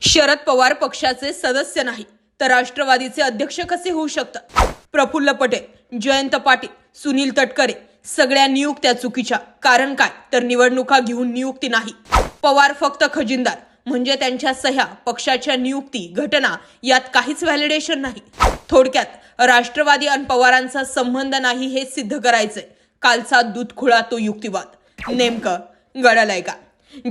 शरद पवार पक्षाचे सदस्य नाही तर राष्ट्रवादीचे अध्यक्ष कसे होऊ शकतात? प्रफुल्ल पटेल जयंत पाटील सुनील तटकरे सगळ्या नियुक्त्या चुकीच्या. कारण काय? तर निवडणुका घेऊन नियुक्ती नाही. पवार फक्त खजिनदार म्हणजे त्यांच्या सह्या पक्षाच्या नियुक्ती घटना यात काहीच व्हॅलिडेशन नाही. थोडक्यात राष्ट्रवादी आणि पवारांचा संबंध नाही हे सिद्ध करायचंय. कालचा दूधखुळा तो युक्तिवाद. नेमकं गळालाय का?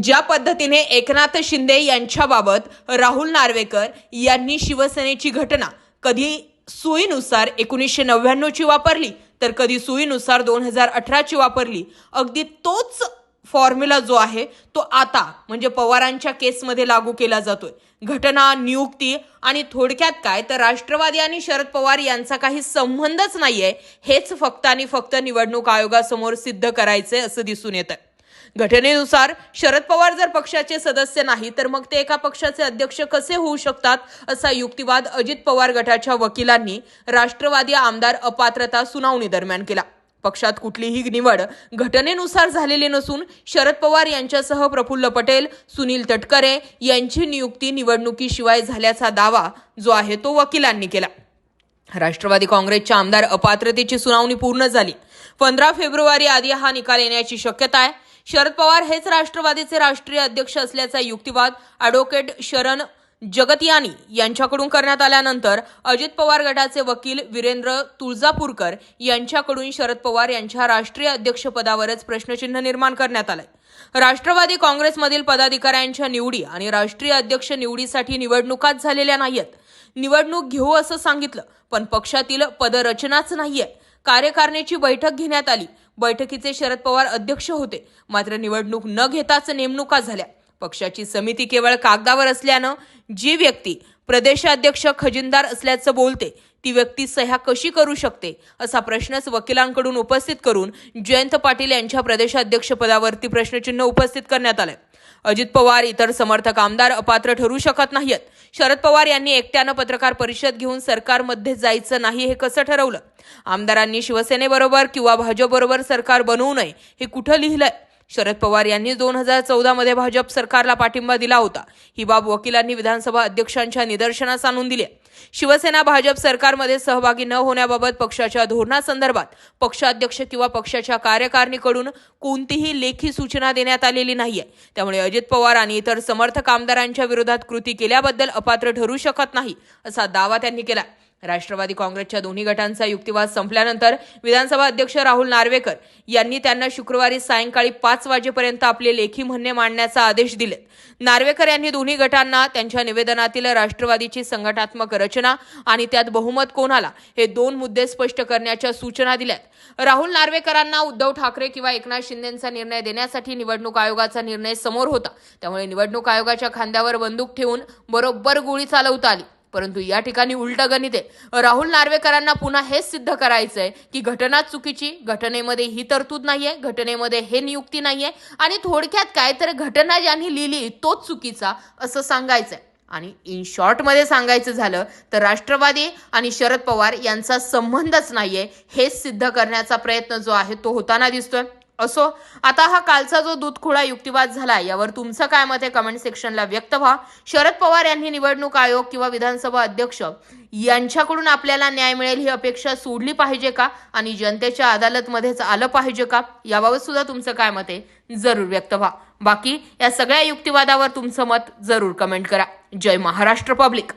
ज्या पद्धतीने एकनाथ शिंदे यांच्याबाबत राहुल नार्वेकर यांनी शिवसेनेची घटना कधी सुईनुसार एकोणीसशे नव्याण्णवची वापरली तर कधी सुईनुसार दोन हजार अठराची वापरली अगदी तोच फॉर्म्युला जो आहे तो आता म्हणजे पवारांच्या केसमध्ये लागू केला जातोय. घटना नियुक्ती आणि थोडक्यात काय तर राष्ट्रवादी आणि शरद पवार यांचा काही संबंधच नाहीये हेच फक्त आणि फक्त निवडणूक आयोगासमोर सिद्ध करायचंय असं दिसून येतं घटनेनुसार शरद पवार जर पक्षाचे सदस्य नाही तर मग ते एका पक्षाचे अध्यक्ष कसे होऊ शकतात असा युक्तिवाद अजित पवार गटाच्या वकिलांनी राष्ट्रवादी आमदार अपात्रता सुनावणी दरम्यान केला. पक्षात कुठलीही निवड घटनेनुसार झालेली नसून शरद पवार यांच्यासह प्रफुल्ल पटेल सुनील तटकरे यांची नियुक्ती निवडणुकीशिवाय झाल्याचा दावा जो आहे तो वकिलांनी केला. राष्ट्रवादी काँग्रेसच्या आमदार अपात्रतेची सुनावणी पूर्ण झाली. पंधरा फेब्रुवारी आधी हा निकाल येण्याची शक्यता आहे. शरद पवार हेच राष्ट्रवादीचे राष्ट्रीय अध्यक्ष असल्याचा युक्तिवाद ॲडव्होकेट शरण जगतियानी यांच्याकडून करण्यात आल्यानंतर अजित पवार गटाचे वकील वीरेंद्र तुळजापूरकर यांच्याकडून शरद पवार यांच्या राष्ट्रीय अध्यक्षपदावरच प्रश्नचिन्ह निर्माण करण्यात आलंय. राष्ट्रवादी काँग्रेसमधील पदाधिकाऱ्यांच्या निवडी आणि राष्ट्रीय अध्यक्ष निवडीसाठी निवडणुकाच झालेल्या नाहीयेत. निवडणूक घेऊ असं सांगितलं पण पक्षातील पदरचनाच नाहीये. कार्यकारिणीची बैठक घेण्यात आली. बैठकीचे शरद पवार अध्यक्ष होते. मात्र निवडणूक न घेताच नेमणुका झाल्या. पक्षाची समिती केवळ कागदावर असल्यानं जी व्यक्ती प्रदेशाध्यक्ष खजिनदार असल्याचं बोलते ती व्यक्ती सह्या कशी करू शकते? असा प्रश्नच वकिलांकडून उपस्थित करून जयंत पाटील यांच्या प्रदेशाध्यक्षपदावरती प्रश्नचिन्ह उपस्थित करण्यात आलंय. अजित पवार इतर समर्थक आमदार अपात्र ठरू शकत नाहीत शरद पवार यांनी एकट्यानं पत्रकार परिषद घेऊन सरकारमध्ये जायचं नाही हे कसं ठरवलं? आमदारांनी शिवसेनेबरोबर किंवा भाजपबरोबर सरकार बनवू नये हे कुठं लिहिलंय? शरद पवार यांनी दोन हजार चौदामध्ये भाजप सरकारला पाठिंबा दिला होता. ही बाब वकिलांनी विधानसभा अध्यक्षांच्या निदर्शनास आणून दिली शिवसेना भाजप सरकारमध्ये सहभागी न होण्याबाबत पक्षाच्या धोरणासंदर्भात पक्षाध्यक्ष किंवा पक्षाच्या कार्यकारिणीकडून कोणतीही लेखी सूचना देण्यात आलेली नाहीये. त्यामुळे अजित पवार आणि इतर समर्थक आमदारांच्या विरोधात कृती केल्याबद्दल अपात्र ठरू शकत नाही असा दावा त्यांनी केला राष्ट्रवादी काँग्रेसच्या दोन्ही गटांचा युक्तिवाद संपल्यानंतर विधानसभा अध्यक्ष राहुल नार्वेकर यांनी त्यांना शुक्रवारी सायंकाळी पाच वाजेपर्यंत आपले लेखी म्हणणे मांडण्याचा आदेश दिले नार्वेकर यांनी दोन्ही गटांना त्यांच्या निवेदनातील राष्ट्रवादीची संघटनात्मक रचना आणि त्यात बहुमत कोणाला हे दोन मुद्दे स्पष्ट करण्याच्या सूचना दिल्यात. राहुल नार्वेकरांना उद्धव ठाकरे किंवा एकनाथ शिंदेचा निर्णय देण्यासाठी निवडणूक आयोगाचा निर्णय समोर होता. त्यामुळे निवडणूक आयोगाच्या खांद्यावर बंदूक ठेवून बरोबर गोळी चालवता आली. परंतु या ठिकाणी उलट गणित आहे. राहुल नार्वेकरांना पुन्हा हेच सिद्ध करायचंय की घटना चुकीची घटनेमध्ये ही तरतूद नाहीये घटनेमध्ये हे नियुक्ती नाहीये आणि थोडक्यात काय तर घटना ज्यांनी लिहिली तोच चुकीचा असं सांगायचंय. आणि इन शॉर्टमध्ये सांगायचं झालं तर राष्ट्रवादी आणि शरद पवार यांचा संबंधच नाहीये हेच सिद्ध करण्याचा प्रयत्न जो आहे तो होताना दिसतोय. असो आता हा कालचा जो दूधखुळा युक्तिवाद झाला यावर तुमचं काय मत आहे कमेंट सेक्शनला व्यक्त व्हा. शरद पवार यांनी निवडणूक आयोग किंवा विधानसभा अध्यक्ष यांच्याकडून आपल्याला न्याय मिळेल ही अपेक्षा सोडली पाहिजे का? आणि जनतेच्या अदालतमध्येच आलं पाहिजे का? याबाबत सुद्धा तुमचं काय मत आहे? जरूर व्यक्त व्हा. बाकी या सगळ्या युक्तिवादावर तुमचं मत जरूर कमेंट करा. जय महाराष्ट्र पब्लिक